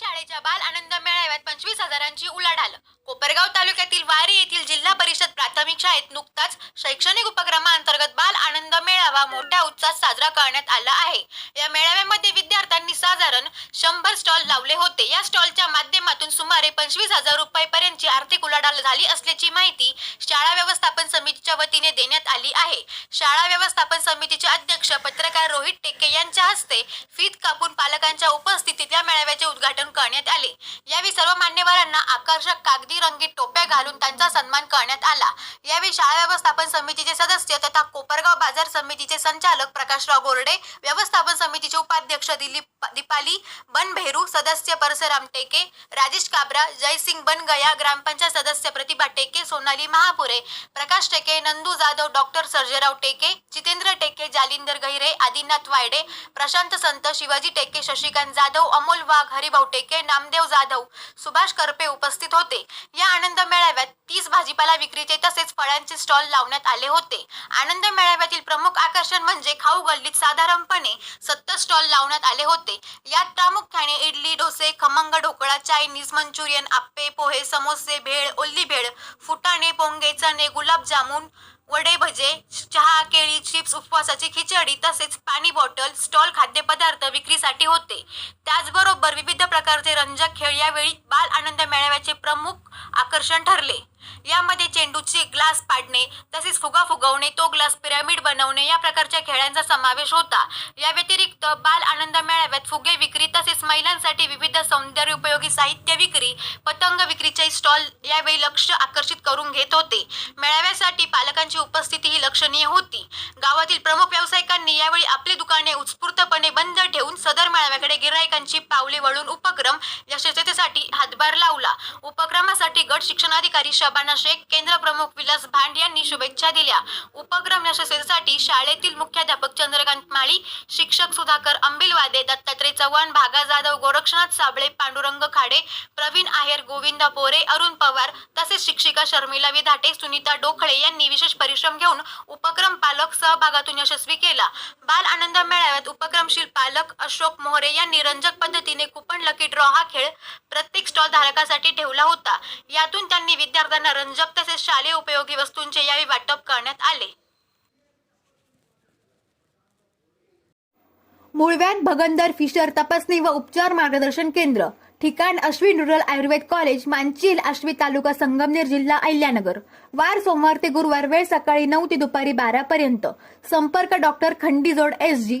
शाळेच्या बाल आनंद मेळाव्यात पंचवीस हजारांची उलाढाल. कोपरगाव तालुक्यातील वारी येथील जिल्हा परिषद प्राथमिक शाळेत नुकताच शैक्षणिक उपक्रमाअंतर्गत बाल आनंद मेळावा मोठ्या उत्साहात साजरा करण्यात आला आहे. या मेळाव्यामध्ये विद्यार्थ्यांनी साधारण शंभर स्टॉल लावले होते. या स्टॉलच्या माध्यमातून सुमारे पंचवीस हजार रुपयापर्यंतची आर्थिक उलाढाल झाली असल्याची माहिती शाळा समितीच्या वतीने देण्यात आली आहे. शाळा व्यवस्थापन समितीचे अध्यक्ष पत्रकार रोहित टेके यांच्या हस्ते फीत कापून पालकांच्या उपस्थितीत या मेळाव्याचे उद्घाटन करण्यात आले. यावेळी सर्व मान्यवरांना आकर्षक कागदी रंगीत टोप्या घालून त्यांचा सन्मान करण्यात आला. यावेळी शाळा व्यवस्थापन समितीचे सदस्य तथा कोपरगाव बाजार समितीचे संचालक प्रकाशराव गोरडे व्यवस्थापन समितीचे उपाध्यक्ष दिलीप दीपाली बनभेरू सदस्य परसराम टेके राजेश काबरा जयसिंग बनगया ग्रामपंचायत सदस्य प्रतिभा टेके सोनाली महापुरे प्रकाश टेके नंदू जाधव डॉक्टर सर्जेराव टेके जितेंद्र टेके जालिंदर गहिरे आदिनाथ वायडे प्रशांत संत शिवाजी टेके शशिकांत जाधव अमोल वाघ हरिभाऊ टेके नामदेव जाधव सुभाष करपे उपस्थित होते. या आनंद मेळाव्यात तीस भाजीपाला विक्रीचे तसेच फळांचे स्टॉल लावण्यात आले होते. आनंद मेळाव्यातील प्रमुख आकर्षण म्हणजे खाऊ गल्लीत साधारणपणे सत्तर स्टॉल लावण्यात आले होते. यात प्रामुख्याने इडली डोसे खमंग ढोकळा चायनीज मंचुरियन आप्पे पोहे समोसे भेळ ओल्ली भेळ फुटाणे पोंगे चणे जामून वडे भजे चहा केळी चिप्स उपवासाची खिचडी तसेच पाणी बॉटल स्टॉल खाद्यपदार्थ विक्रीसाठी होते. त्याचबरोबर विविध प्रकारचे रंजक खेळ यावेळी बाल आनंद मेळाव्याचे प्रमुख आकर्षण ठरले. यामध्ये चेंडूचे ग्लास पाडणे तसेच फुगा फुगवणे तो ग्लास पिरामिड बनवणे या प्रकारच्या खेळांचा समावेश होता. या व्यतिरिक्त बाल आनंद मेळाव्यात फुगे विक्री तसेच महिलांसाठी विविध सौंदर्य उपयोगी साहित्य विक्री पतंग विक्रीचे स्टॉल यावेळी लक्ष आकर्षित करून घेत होते. मेळाव्यासाठी पालकांची उपस्थिती ही लक्षणीय होती. गावातील प्रमुख व्यावसायिकांनी यावेळी आपली दुकाने उत्स्फूर्तपणे बंद ठेवून सदर मेळाव्याकडे गिरायकांची पावले वळून उपक्रम यशस्वीतेसाठी हातभार लावला. उपक्रमासाठी गट शिक्षणाधिकारी शबाना शेख केंद्र प्रमुख विलास भांड यांनी शुभेच्छा दिल्या. उपक्रम यशस्वीसाठी शाळेतील मुख्याध्यापक चंद्रकांत माळी शिक्षक सुधाकर अंबिलवादे दत्तात्रय चव्हाण भागा जाधव गोरक्षनाथ साबळे पांडुरंग खाडे प्रवीण आहेर गोविंद पोरे अरुण पवार तसेच शिक्षिका शर्मिला विधाटे सुनीता डोखळे यांनी विशेष परिश्रम घेऊन उपक्रम पालक सहभागातून यशस्वी केला. बाल आनंद मेळाव्यात उपक्रमशील पालक अशोक मोहरे यांनी रंजक पद्धतीने कुपन लकी ड्रॉ हा खेळ प्रत्येक स्टॉल धारकासाठी ठेवला होता. यातून त्यांनी विद्यार्थ्यांना रंजक तसेच शालेय उपयोगी वस्तूंचे यावेळी वाटप करण्यात आले. मुळव्यात भगंदर फिशर तपासणी व उपचार मार्गदर्शन केंद्र ठिकाण अश्विन रुरल आयुर्वेद कॉलेज मांचील आश्वी तालुका संगमनेर जिल्हा अहिल्यानगर. वार सोमवार ते गुरुवार वेळ सकाळी नऊ ते दुपारी बारा पर्यंत. संपर्क doctor Khandijod S G